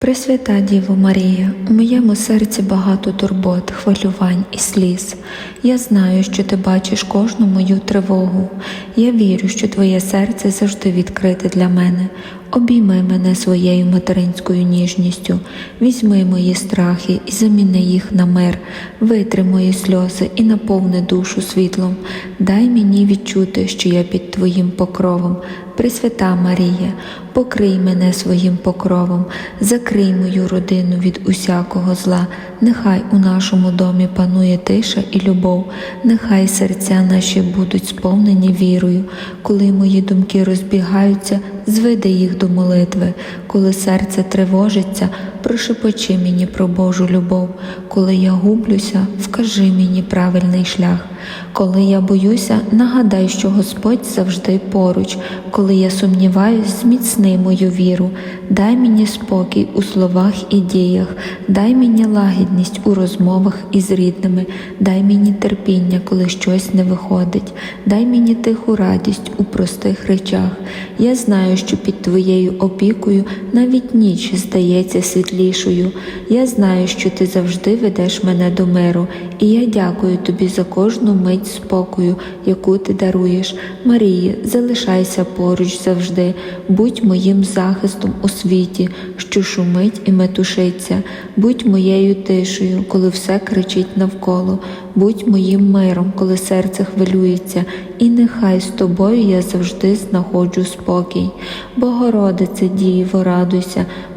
Пресвята Діво Марія, у моєму серці багато турбот, хвилювань і сліз. Я знаю, що ти бачиш кожну мою тривогу. Я вірю, що твоє серце завжди відкрите для мене. Обійми мене своєю материнською ніжністю, візьми мої страхи і заміни їх на мир, витри мої сльози і наповни душу світлом. Дай мені відчути, що я під Твоїм покровом. Пресвята Марія, покрий мене своїм покровом, закрий мою родину від усякого зла. Нехай у нашому домі панує тиша і любов, нехай серця наші будуть сповнені вірою, коли мої думки розбігаються, зведи їх до молитви, коли серце тривожиться, прошепочи мені про Божу любов, коли я гублюся, вкажи мені правильний шлях. Коли я боюся, нагадай, що Господь завжди поруч. Коли я сумніваюсь, зміцни мою віру, дай мені спокій у словах і діях, дай мені лагідність у розмовах із рідними, дай мені терпіння, коли щось не виходить, дай мені тиху радість у простих речах. Я знаю, що під твоєю опікою навіть ніч здається світлішою. Я знаю, що ти завжди ведеш мене до миру, і я дякую тобі за кожну мить спокою, яку ти даруєш. Марії, залишайся поруч завжди, будь моїм захистом у світі, що шумить і метушиться, будь моєю тишею, коли все кричить навколо, будь моїм миром, коли серце хвилюється, і нехай з тобою я завжди знаходжу спокій. Богородице, Діво, радуйся,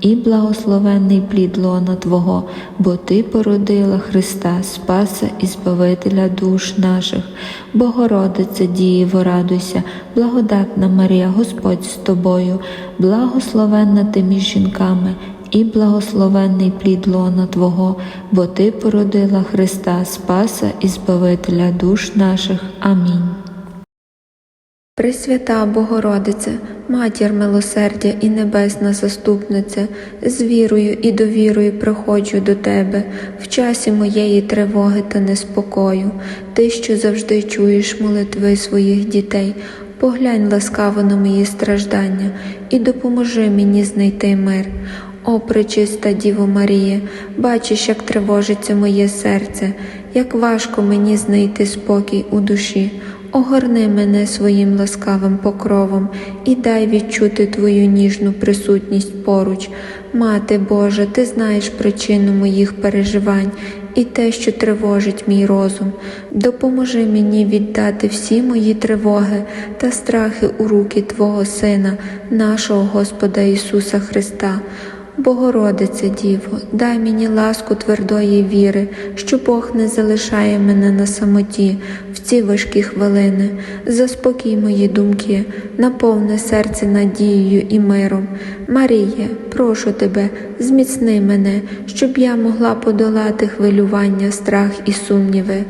І благословенний плід лона Твого, бо Ти породила Христа, Спаса і Збавителя душ наших. Богородице, Дієво, радуйся, благодатна Марія, Господь з тобою, благословенна ти між жінками, і благословенний плід лона Твого, бо Ти породила Христа, Спаса і Збавителя душ наших. Амінь. Пресвята Богородице, Матір милосердя і небесна заступниця, з вірою і довірою приходжу до Тебе в часі моєї тривоги та неспокою, Ти, що завжди чуєш молитви своїх дітей, поглянь ласкаво на мої страждання і допоможи мені знайти мир. О, пречиста Діво Марія, бачиш, як тривожиться моє серце, як важко мені знайти спокій у душі. Огорни мене своїм ласкавим покровом і дай відчути Твою ніжну присутність поруч. Мати Божа, Ти знаєш причину моїх переживань і те, що тривожить мій розум. Допоможи мені віддати всі мої тривоги та страхи у руки Твого Сина, нашого Господа Ісуса Христа. Богородице Діво, дай мені ласку твердої віри, що Бог не залишає мене на самоті в ці важкі хвилини. Заспокій мої думки, наповни серце надією і миром. Маріє, прошу тебе, зміцни мене, щоб я могла подолати хвилювання, страх і сумніви.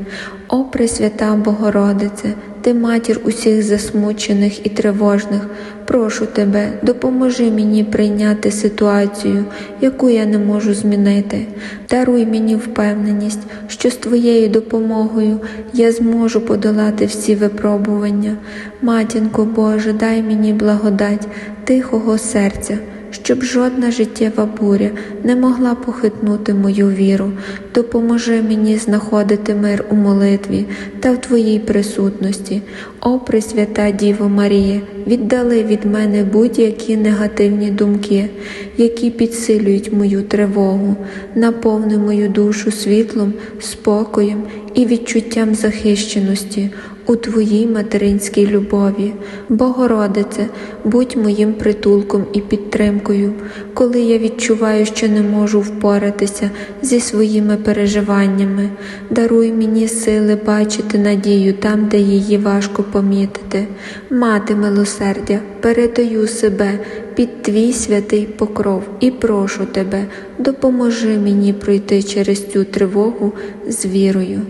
О, Пресвята Богородице, ти матір усіх засмучених і тривожних, прошу тебе, допоможи мені прийняти ситуацію, яку я не можу змінити. Даруй мені впевненість, що з твоєю допомогою я зможу подолати всі випробування. Матінко Боже, дай мені благодать тихого серця щоб жодна життєва буря не могла похитнути мою віру, допоможи мені знаходити мир у молитві та в Твоїй присутності. О, Пресвята Діво Марія, віддали від мене будь-які негативні думки, які підсилюють мою тривогу, наповни мою душу світлом, спокоєм і відчуттям захищеності у Твоїй материнській любові. Богородице, будь моїм притулком і підтримкою, коли я відчуваю, що не можу впоратися зі своїми переживаннями. Даруй мені сили бачити надію там, де її важко помітити. Мати милосердя, передаю себе під твій святий покров і прошу тебе, допоможи мені пройти через цю тривогу з вірою.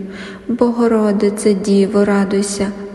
Богородице, Діво, радуйся,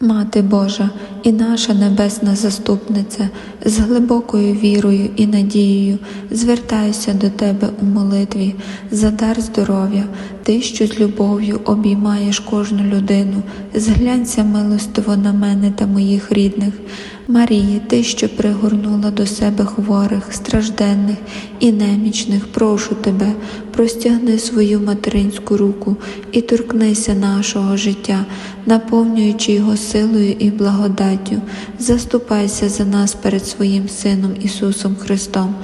Мати Божа і наша небесна заступниця, з глибокою вірою і надією звертаюся до Тебе у молитві за дар здоров'я, Ти, що з любов'ю обіймаєш кожну людину, зглянься милостиво на мене та моїх рідних. Марії, Ти, що пригорнула до себе хворих, стражденних і немічних, прошу Тебе, простягни свою материнську руку і торкнися нашого життя, наповнюючи його силою і благодаттю. Заступайся за нас перед своїм Сином Ісусом Христом.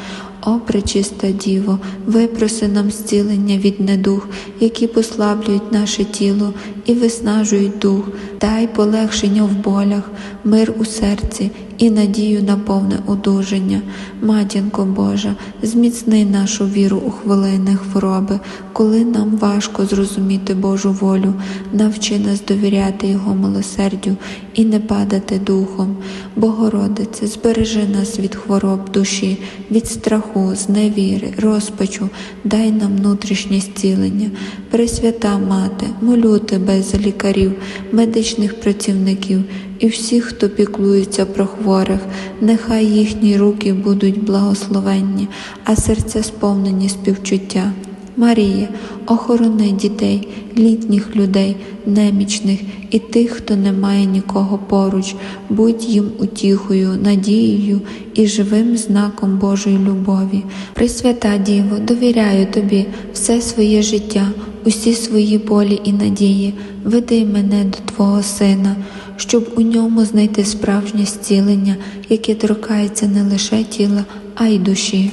О, пречиста Діво, випроси нам зцілення від недух, які послаблюють наше тіло і виснажують дух, дай полегшення в болях, мир у серці і надію на повне одужання. Матінко Божа, зміцни нашу віру у хвилини хвороби, коли нам важко зрозуміти Божу волю, навчи нас довіряти Його милосердю і не падати духом. Богородице, збережи нас від хвороб душі, від страху, зневіри, розпачу, дай нам внутрішнє зцілення. Пресвята Мати, молю тебе за лікарів, медичних працівників і всіх, хто піклується про хворих, нехай їхні руки будуть благословенні, а серця сповнені співчуття. Марія, охорони дітей, літніх людей, немічних і тих, хто не має нікого поруч, будь їм утіхою, надією і живим знаком Божої любові. Пресвята Діво, довіряю тобі все своє життя, усі свої болі і надії, веди мене до Твого Сина, щоб у ньому знайти справжнє зцілення, яке торкається не лише тіла, а й душі.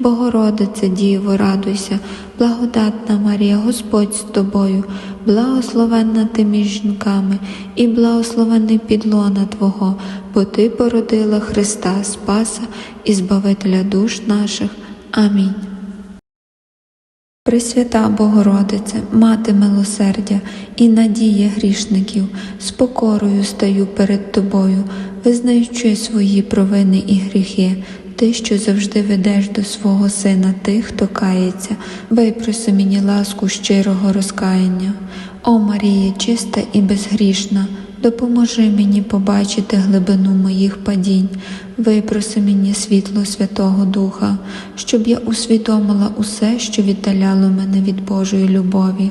Богородице Діво, радуйся, благодатна Марія, Господь з тобою, благословенна ти між жінками, і благословенний підлона Твого, бо Ти породила Христа, Спаса і Збавителя душ наших. Амінь. Пресвята Богородице, Мати милосердя і надія грішників, з покорою стаю перед Тобою, визнаючи свої провини і гріхи, Ти, що завжди ведеш до свого Сина тих, хто кається, випроси мені ласку щирого розкаяння. О Марія, чиста і безгрішна, допоможи мені побачити глибину моїх падінь, випроси мені світло Святого Духа, щоб я усвідомила усе, що віддаляло мене від Божої любові.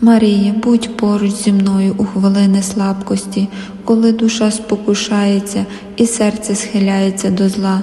Марія, будь поруч зі мною у хвилини слабкості, коли душа спокушається і серце схиляється до зла.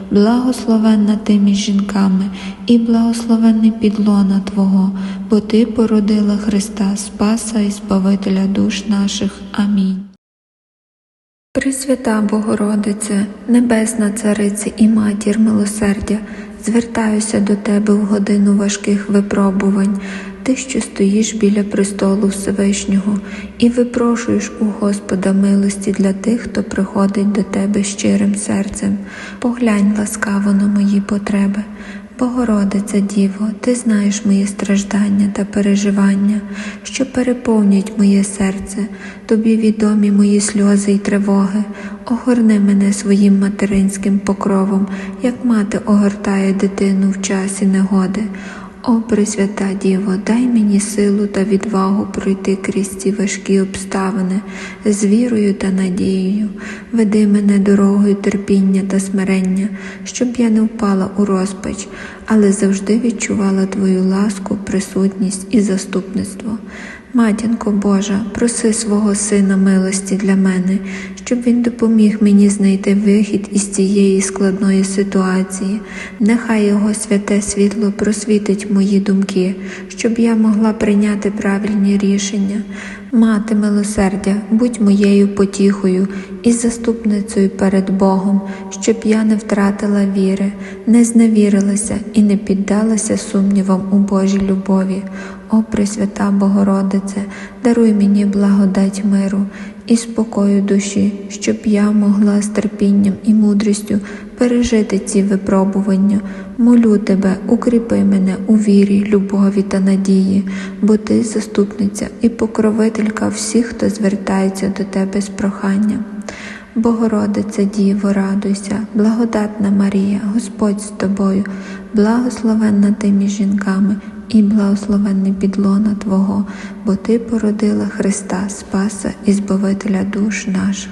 благословенна ти між жінками, і благословенний підлона Твого, бо Ти породила Христа, Спаса і Збавителя душ наших. Амінь. Пресвята Богородице, Небесна Царице і Матір милосердя, звертаюся до Тебе в годину важких випробувань, Ти, що стоїш біля престолу Всевишнього і випрошуєш у Господа милості для тих, хто приходить до Тебе щирим серцем. Поглянь ласкаво на мої потреби. Богородице Діво, ти знаєш мої страждання та переживання, що переповнюють моє серце, тобі відомі мої сльози й тривоги. Огорни мене своїм материнським покровом, як мати огортає дитину в часі негоди. О, Пресвята Діво, дай мені силу та відвагу пройти крізь ці важкі обставини з вірою та надією. Веди мене дорогою терпіння та смирення, щоб я не впала у розпач, але завжди відчувала Твою ласку, присутність і заступництво. Матінко Божа, проси свого Сина милості для мене, щоб Він допоміг мені знайти вихід із цієї складної ситуації. Нехай Його святе світло просвітить мої думки, щоб я могла прийняти правильні рішення. Мати милосердя, будь моєю потіхою і заступницею перед Богом, щоб я не втратила віри, не зневірилася і не піддалася сумнівам у Божій любові. О Пресвята Богородице, даруй мені благодать миру і спокою душі, щоб я могла з терпінням і мудрістю пережити ці випробування. Молю тебе, укріпи мене у вірі, любові та надії, бо ти заступниця і покровителька всіх, хто звертається до тебе з проханням. Богородице Діво, радуйся, благодатна Марія, Господь з тобою, благословенна ти між жінками і благословенний підлона Твого, бо Ти породила Христа, Спаса і Збавителя душ наших.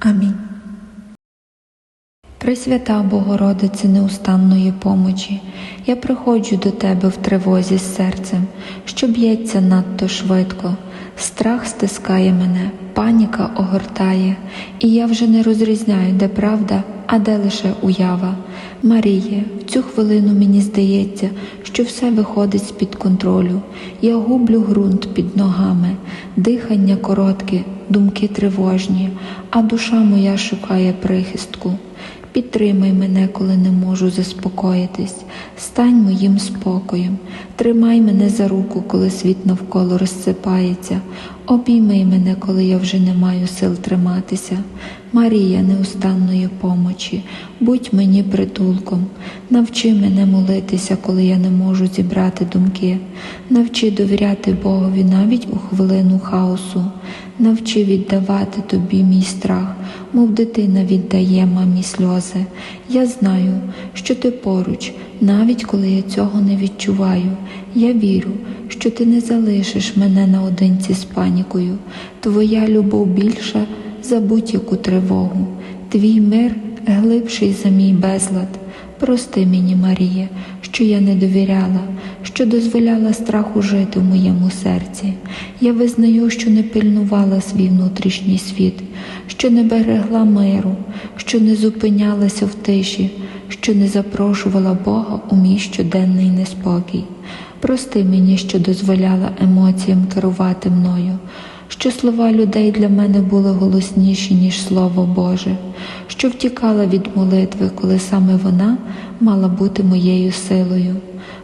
Амінь. Пресвята Богородице неустанної помочі, я приходжу до Тебе в тривозі з серцем, що б'ється надто швидко. Страх стискає мене, паніка огортає, і я вже не розрізняю, де правда, а де лише уява. Маріє, в цю хвилину мені здається, що все виходить з-під контролю. Я гублю ґрунт під ногами, дихання коротке, думки тривожні, а душа моя шукає прихистку. Підтримай мене, коли не можу заспокоїтись, стань моїм спокоєм, тримай мене за руку, коли світ навколо розсипається, обійми мене, коли я вже не маю сил триматися. Марія неустанної помочі, будь мені притулком, навчи мене молитися, коли я не можу зібрати думки, навчи довіряти Богові навіть у хвилину хаосу, навчи віддавати тобі мій страх, мов дитина віддає мамі сльози. Я знаю, що ти поруч, навіть коли я цього не відчуваю. Я вірю, що ти не залишиш мене наодинці з панікою. Твоя любов більша за будь-яку тривогу. Твій мир глибший за мій безлад. Прости мені, Марія, що я не довіряла, що дозволяла страху жити в моєму серці. Я визнаю, що не пильнувала свій внутрішній світ, що не берегла миру, що не зупинялася в тиші, що не запрошувала Бога у мій щоденний неспокій. Прости мені, що дозволяла емоціям керувати мною, що слова людей для мене були голосніші, ніж Слово Боже, що втікала від молитви, коли саме вона мала бути моєю силою.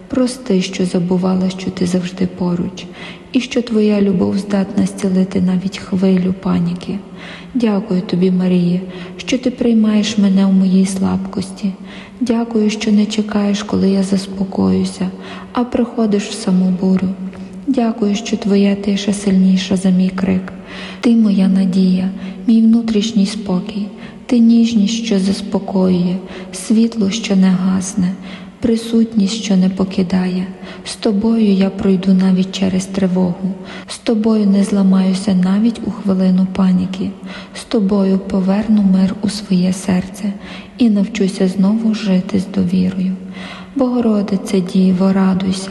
Прости, що забувала, що ти завжди поруч, і що твоя любов здатна зцілити навіть хвилю паніки. Дякую тобі, Марія, що ти приймаєш мене у моїй слабкості. Дякую, що не чекаєш, коли я заспокоюся, а приходиш в саму бурю. Дякую, що твоя тиша сильніша за мій крик. Ти моя надія, мій внутрішній спокій, ти ніжність, що заспокоює, світло, що не гасне, присутність, що не покидає. З тобою я пройду навіть через тривогу, з тобою не зламаюся навіть у хвилину паніки, з тобою поверну мир у своє серце і навчуся знову жити з довірою. Богородице Діво, радуйся,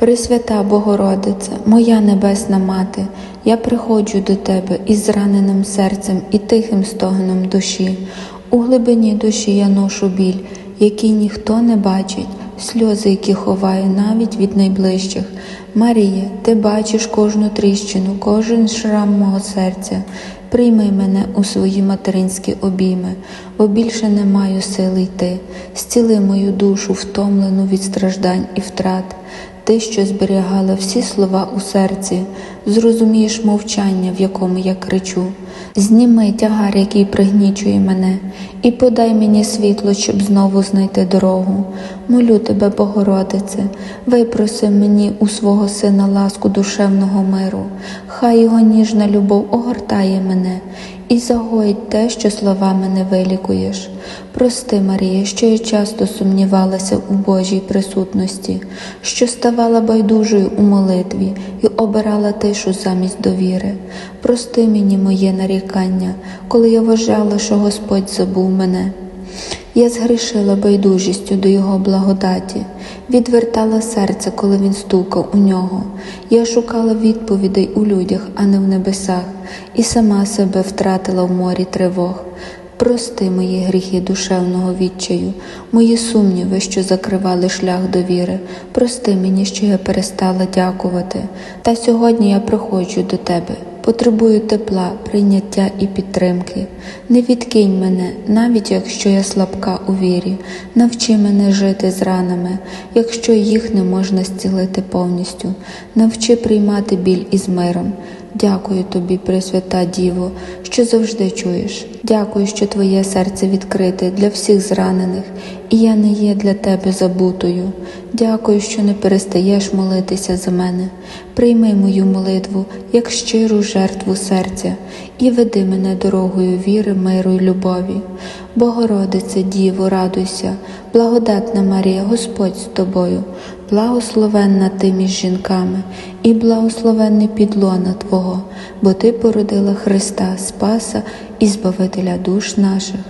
Пресвята Богородице, моя небесна мати, я приходжу до Тебе із зраненим серцем і тихим стогоном душі. У глибині душі я ношу біль, який ніхто не бачить, сльози, які ховаю навіть від найближчих. Марія, ти бачиш кожну тріщину, кожен шрам мого серця. Прийми мене у свої материнські обійми, бо більше не маю сили йти. Зціли мою душу, втомлену від страждань і втрат. Ти, що зберігала всі слова у серці, зрозумієш мовчання, в якому я кричу. Зніми тягар, який пригнічує мене, і подай мені світло, щоб знову знайти дорогу. Молю тебе, Богородице, випроси мені у свого сина ласку душевного миру, хай його ніжна любов огортає мене і загоїть те, що словами не вилікуєш. Прости, Марія, що я часто сумнівалася у Божій присутності, що ставала байдужою у молитві і обирала тишу замість довіри. Прости мені моє нарікання, коли я вважала, що Господь забув мене. Я згрішила байдужістю до Його благодаті, відвертала серце, коли він стукав у нього. Я шукала відповідей у людях, а не в небесах, і сама себе втратила в морі тривог. Прости мої гріхи душевного відчаю, мої сумніви, що закривали шлях довіри. Прости мені, що я перестала дякувати. Та сьогодні я приходжу до тебе. Потребую тепла, прийняття і підтримки. Не відкинь мене, навіть якщо я слабка у вірі. Навчи мене жити з ранами, якщо їх не можна зцілити повністю. Навчи приймати біль із миром. Дякую тобі, Пресвята Діво, що завжди чуєш. Дякую, що твоє серце відкрите для всіх зранених, і я не є для тебе забутою. Дякую, що не перестаєш молитися за мене. Прийми мою молитву як щиру жертву серця і веди мене дорогою віри, миру й любові. Богородице, Діво, радуйся, благодатна Марія, Господь з тобою, благословенна ти між жінками, і благословенний підлона Твого, бо Ти породила Христа, Спаса і Збавителя душ наших.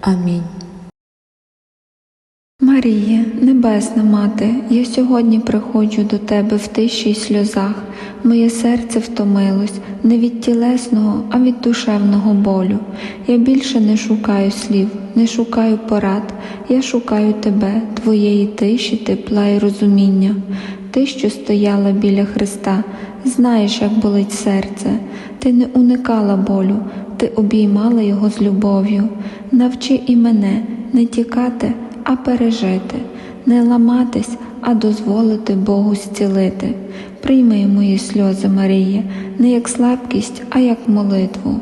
Амінь. Марія, Небесна Мати, я сьогодні приходжу до Тебе в тиші й сльозах. Моє серце втомилось не від тілесного, а від душевного болю. Я більше не шукаю слів, не шукаю порад. Я шукаю Тебе, Твоєї тиші, тепла і розуміння. Ти, що стояла біля Христа, знаєш, як болить серце. Ти не уникала болю, ти обіймала його з любов'ю. Навчи і мене не тікати а пережити, не ламатись, а дозволити Богу зцілити. Прийми мої сльози, Марія, не як слабкість, а як молитву.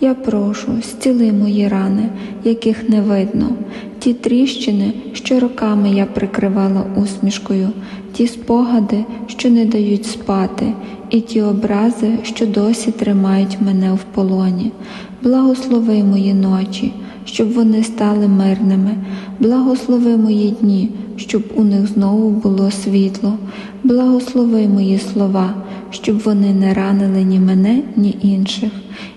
Я прошу, зціли мої рани, яких не видно, ті тріщини, що роками я прикривала усмішкою, ті спогади, що не дають спати, і ті образи, що досі тримають мене в полоні. Благослови мої ночі щоб вони стали мирними, благослови мої дні, щоб у них знову було світло, благослови мої слова, щоб вони не ранили ні мене, ні інших,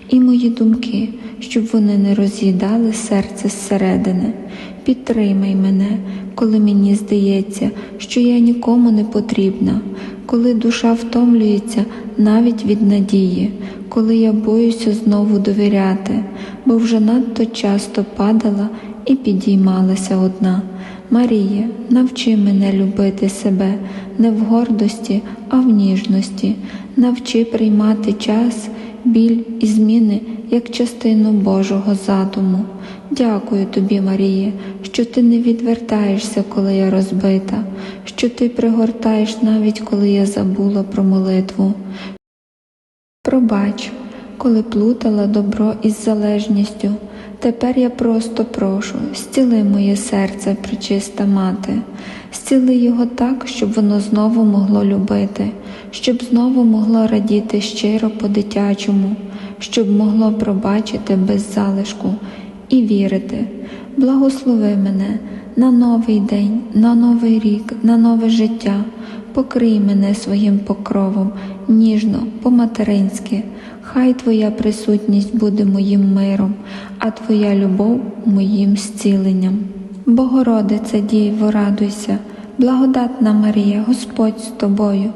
і мої думки, щоб вони не роз'їдали серце зсередини. Підтримай мене, коли мені здається, що я нікому не потрібна, коли душа втомлюється навіть від надії, коли я боюся знову довіряти, бо вже надто часто падала і підіймалася одна. Марія, навчи мене любити себе не в гордості, а в ніжності, навчи приймати час, біль і зміни як частину Божого задуму. Дякую тобі, Маріє, що ти не відвертаєшся, коли я розбита, що ти пригортаєш навіть коли я забула про молитву. Пробач, коли плутала добро із залежністю. Тепер я просто прошу, зціли моє серце, причиста мати, зціли його так, щоб воно знову могло любити, щоб знову могло радіти щиро по-дитячому, щоб могло пробачити без залишку і вірити. Благослови мене на новий день, на новий рік, на нове життя. Покрий мене своїм покровом, ніжно, по-материнськи, хай Твоя присутність буде моїм миром, а Твоя любов моїм зціленням. Богородице, Діво, радуйся, благодатна Марія, Господь з тобою,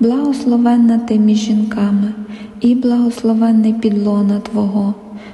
благословенна ти між жінками, і благословенний підлона Твого,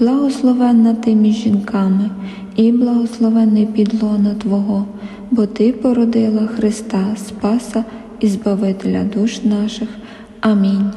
благословенна ти між жінками, і благословенний підлона Твого, бо Ти породила Христа, Спаса і Збавителя душ наших. Амінь.